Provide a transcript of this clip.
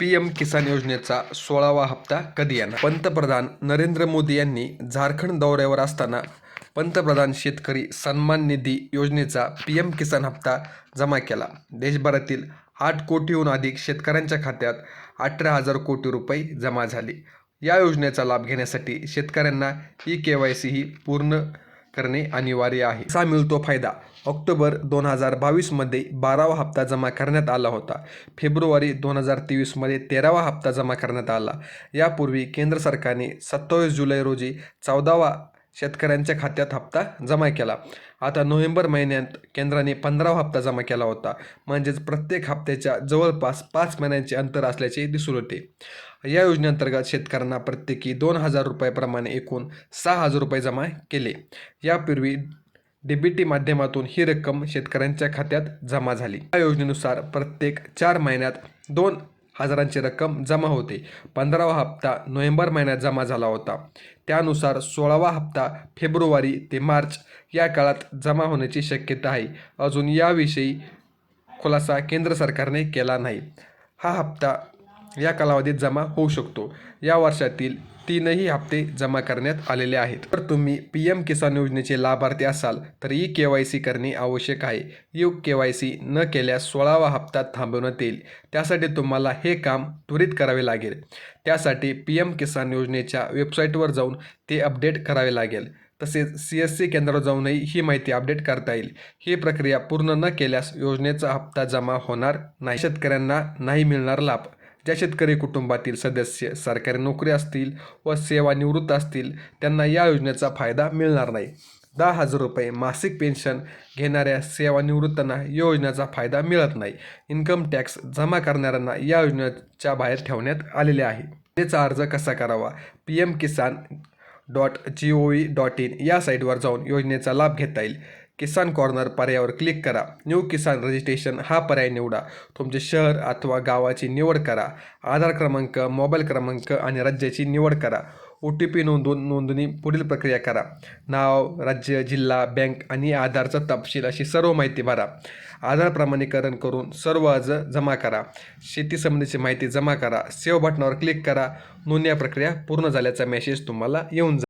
P M किसान योजनेचा सोळावा हप्ता कधी येणार? पंतप्रधान नरेंद्र मोदी यांनी झारखंड दौऱ्यावर असताना पंतप्रधान शेतकरी सन्मान निधी योजनेचा पी एम किसान हप्ता जमा केला. देशभरातील आठ कोटीहून अधिक शेतकऱ्यांच्या खात्यात अठरा हजार कोटी रुपये जमा झाले. या योजनेचा लाभ घेण्यासाठी शेतकऱ्यांना ई के वाय सी ही पूर्ण करणे अनिवार्य आहे. असा मिळतो फायदा ऑक्टोबर दोन हजार बावीसमध्ये बारावा हप्ता जमा करण्यात आला होता. फेब्रुवारी दोन हजार तेवीसमध्ये तेरावा हप्ता जमा करण्यात आला. यापूर्वी केंद्र सरकारने सत्तावीस जुलै रोजी चौदावा शेतकऱ्यांच्या खात्यात हप्ता जमा केला. आता नोव्हेंबर महिन्यात केंद्राने पंधरावा हप्ता जमा केला होता. म्हणजेच प्रत्येक हप्त्याच्या जवळपास पाच महिन्यांचे अंतर असल्याचे दिसून होते या योजनेअंतर्गत शेतकऱ्यांना प्रत्येकी दोन हजार रुपयाप्रमाणे एकूण सहा हजार रुपये जमा केले. यापूर्वी डीबीटी माध्यमातून ही रक्कम शेतकऱ्यांच्या खात्यात जमा झाली. या योजनेनुसार प्रत्येक चार महिन्यात दोन हजारांची रक्कम जमा होते. पंधरावा हप्ता नोव्हेंबर महिन्यात जमा झाला होता. त्यानुसार सोळावा हप्ता फेब्रुवारी ते मार्च या काळात जमा होण्याची शक्यता आहे. अजून याविषयी खुलासा केंद्र सरकारने केला नाही. हा हप्ता या कालावधीत जमा होऊ शकतो. या वर्षातील तीनही हप्ते जमा करण्यात आलेले आहेत. तर तुम्ही पी एम किसान योजनेचे लाभार्थी असाल तर ई के वाय सी करणे आवश्यक आहे. यू के वाय सी न केल्यास सोळावा हप्ता थांबवण्यात येईल. त्यासाठी तुम्हाला हे काम त्वरित करावे लागेल. त्यासाठी पी एम किसान योजनेच्या वेबसाईटवर जाऊन ते अपडेट करावे लागेल. तसेच सी एस सी केंद्रावर जाऊनही ही माहिती अपडेट करता येईल. ही प्रक्रिया पूर्ण न केल्यास योजनेचा हप्ता जमा होणार नाही. शेतकऱ्यांना नाही मिळणार लाभ. ज्या शेतकरी कुटुंबातील सदस्य सरकारी नोकरी असतील व सेवानिवृत्त असतील त्यांना या योजनेचा फायदा मिळणार नाही. दहा हजार रुपये मासिक पेन्शन घेणाऱ्या सेवानिवृत्तांना या योजनेचा फायदा मिळत नाही. इन्कम टॅक्स जमा करणाऱ्यांना या योजनेच्या बाहेर ठेवण्यात आलेले आहे. त्याचा अर्ज कसा करावा? P M Kisan dot G O V dot in या साईटवर जाऊन योजनेचा लाभ घेता येईल. किसान कॉर्नर पर्यायावर क्लिक करा. न्यू किसान रजिस्ट्रेशन हा पर्याय निवडा. तुमचे शहर अथवा गावाची निवड करा. आधार क्रमांक मोबाईल क्रमांक आणि राज्याची निवड करा. ओ टी पी नोंदवून नोंदणी पुढील प्रक्रिया करा. नाव राज्य जिल्हा बँक आणि आधारचा तपशील अशी सर्व माहिती भरा. आधार प्रमाणीकरण करून सर्व अर्ज जमा करा. शेती संबंधीची माहिती जमा करा. सेव्ह बटनावर क्लिक करा. नोंदणी प्रक्रिया पूर्ण झाल्याचा मेसेज तुम्हाला येऊन जा